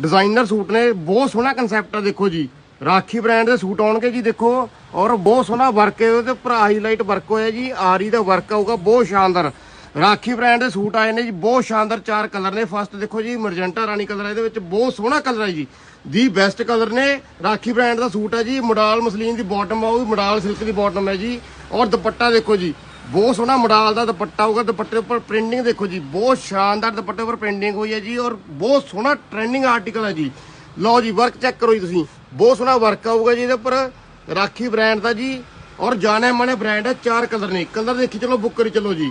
Designer suit ਨੇ, ਬਹੁਤ ਸੋਹਣਾ ਕਨਸੈਪਟ ਆ ਦੇਖੋ ਜੀ। ਰਾਖੀ ਬ੍ਰਾਂਡ ਦੇ ਸੂਟ ਆਉਣਗੇ ਜੀ, ਦੇਖੋ। ਔਰ ਬਹੁਤ ਸੋਹਣਾ ਵਰਕ ਹੈ, ਉਹਦੇ ਉੱਪਰ ਹਾਈਲਾਈਟ ਵਰਕ ਹੋਇਆ ਜੀ, ਆਰੀ ਦਾ ਵਰਕ ਆਊਗਾ, ਬਹੁਤ ਸ਼ਾਨਦਾਰ। ਰਾਖੀ ਬ੍ਰਾਂਡ ਦੇ ਸੂਟ ਆਏ ਨੇ ਜੀ, ਬਹੁਤ ਸ਼ਾਨਦਾਰ ਚਾਰ ਕਲਰ ਨੇ। ਫਸਟ ਦੇਖੋ ਜੀ ਮਰਜੈਂਟਾ ਰਾਣੀ ਕਲਰ ਹੈ ਇਹਦੇ ਵਿੱਚ ਬਹੁਤ ਸੋਹਣਾ ਕਲਰ ਹੈ ਜੀ। ਦੀ ਬੈਸਟ ਕਲਰ ਨੇ, ਰਾਖੀ ਬ੍ਰਾਂਡ ਦਾ ਸੂਟ ਹੈ ਜੀ। ਮੋਡਾਲ ਮਸਲੀਨ ਦੀ ਬਾਟਮ ਆਊਗੀ ਮਡਾਲ ਸਿਲਕ ਦੀ ਬਾਟਮ ਹੈ ਜੀ। ਔਰ ਦੁਪੱਟਾ ਦੇਖੋ ਜੀ ਬਹੁਤ ਸੋਹਣਾ ਮਡਾਲ ਦਾ ਦੁਪੱਟਾ ਹੋਊਗਾ, ਦੁਪੱਟੇ ਉੱਪਰ ਪ੍ਰਿੰਟਿੰਗ ਦੇਖੋ ਜੀ, ਬਹੁਤ ਸ਼ਾਨਦਾਰ ਦੁਪੱਟੇ ਉੱਪਰ ਪ੍ਰਿੰਟਿੰਗ ਹੋਈ ਹੈ ਜੀ ਔਰ ਬਹੁਤ ਸੋਹਣਾ ਟ੍ਰੈਂਡਿੰਗ ਆਰਟੀਕਲ ਹੈ ਜੀ। ਲਓ ਜੀ ਵਰਕ ਚੈੱਕ ਕਰੋ ਜੀ ਤੁਸੀਂ, ਬਹੁਤ ਸੋਹਣਾ ਵਰਕ ਆਊਗਾ ਜੀ ਇਹਦੇ ਉੱਪਰ, ਰਾਖੀ ਬ੍ਰਾਂਡ ਦਾ ਜੀ ਔਰ ਜਾਣੇ ਮਾਣੇ ਬ੍ਰਾਂਡ ਹੈ, ਚਾਰ ਕਲਰ ਨੇ ਕਲਰ ਦੇਖੀ ਚਲੋ ਬੁੱਕ ਕਰੀ ਚਲੋ ਜੀ।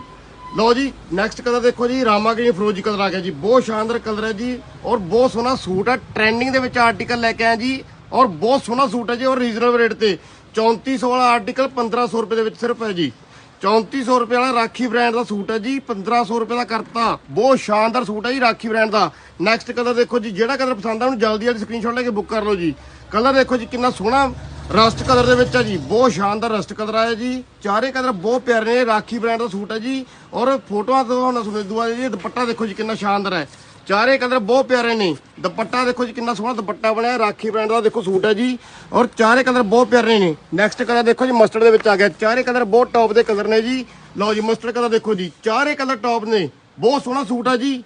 ਲਓ ਜੀ ਨੈਕਸਟ ਕਲਰ ਦੇਖੋ ਜੀ, ਰਾਮਾ ਗ੍ਰੀਨ ਫਰੋਜੀ ਕਲਰ ਆ ਗਿਆ ਜੀ, ਬਹੁਤ ਸ਼ਾਨਦਾਰ ਕਲਰ ਹੈ ਜੀ ਔਰ ਬਹੁਤ ਸੋਹਣਾ ਸੂਟ ਹੈ ਟ੍ਰੈਂਡਿੰਗ ਦੇ ਵਿੱਚ ਆਰਟੀਕਲ ਲੈ ਕੇ ਆਇਆ ਜੀ ਔਰ ਬਹੁਤ ਸੋਹਣਾ ਸੂਟ ਹੈ ਜੀ ਔਰ ਰੀਜ਼ਨਲ ਰੇਟ ਤੇ 3400 ਵਾਲਾ ਆਰਟੀਕਲ 1500 ਰੁਪਏ ਦੇ ਵਿੱਚ ਸਿਰਫ ਹੈ ਜੀ। 3400 ਰੁਪਏ ਵਾਲਾ ਰਾਖੀ ਬ੍ਰਾਂਡ ਦਾ ਸੂਟ ਹੈ ਜੀ 1500 ਰੁਪਏ ਦਾ ਕਰਤਾ। ਬਹੁਤ ਸ਼ਾਨਦਾਰ ਸੂਟ ਹੈ ਜੀ ਰਾਖੀ ਬ੍ਰਾਂਡ ਦਾ। ਨੈਕਸਟ ਕਲਰ ਦੇਖੋ ਜੀ, ਜਿਹੜਾ ਕਲਰ ਪਸੰਦ ਆ, ਉਹਨੂੰ ਜਲਦੀ ਜਲਦੀ ਸਕਰੀਨਸ਼ਾਟ ਲੈ ਕੇ ਬੁੱਕ ਕਰ ਲਓ ਜੀ। ਕਲਰ ਦੇਖੋ ਜੀ, ਕਿੰਨਾ ਸੋਹਣਾ ਰਸਟ ਕਲਰ ਦੇ ਵਿੱਚ ਹੈ ਜੀ। ਬਹੁਤ ਸ਼ਾਨਦਾਰ ਰਸਟ ਕਲਰ ਆਇਆ ਜੀ। ਚਾਰੇ ਕਲਰ ਬਹੁਤ ਪਿਆਰੇ ਨੇ, ਰਾਖੀ ਬ੍ਰਾਂਡ ਦਾ ਸੂਟ ਹੈ ਜੀ। ਔਰ ਫੋਟੋਆਂ ਤੋਂ ਤੁਹਾਨੂੰ ਸੁਣੇ ਦੁਆ ਜੀ, ਦੁਪੱਟਾ ਦੇਖੋ ਜੀ, ਕਿੰਨਾ ਸ਼ਾਨਦਾਰ ਹੈ। ਚਾਰੇ ਕਲਰ ਬਹੁਤ ਪਿਆਰੇ ਨੇ। ਦੁਪੱਟਾ ਦੇਖੋ ਜੀ, ਕਿੰਨਾ ਸੋਹਣਾ ਦੁਪੱਟਾ ਬਣਿਆ। ਰਾਖੀ ਬ੍ਰਾਂਡ ਦਾ ਦੇਖੋ ਸੂਟ ਹੈ ਜੀ। ਔਰ ਚਾਰੇ ਕਲਰ ਬਹੁਤ ਪਿਆਰੇ ਨੇ। ਨੈਕਸਟ ਕਲਰ ਦੇਖੋ ਜੀ ਮਸਟਰਡ ਦੇ ਵਿੱਚ ਆ ਗਿਆ। ਚਾਰੇ ਕਲਰ ਬਹੁਤ ਟੌਪ ਦੇ ਕਲਰ ਨੇ ਜੀ। ਲਓ ਜੀ ਮਸਟਰਡ ਕਲਰ ਦੇਖੋ ਜੀ। ਚਾਰੇ ਕਲਰ ਟੌਪ ਨੇ। ਬਹੁਤ ਸੋਹਣਾ ਸੂਟ ਹੈ ਜੀ।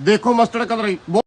ਦੇਖੋ ਮਸਟਰਡ ਕਲਰ ਬਹੁਤ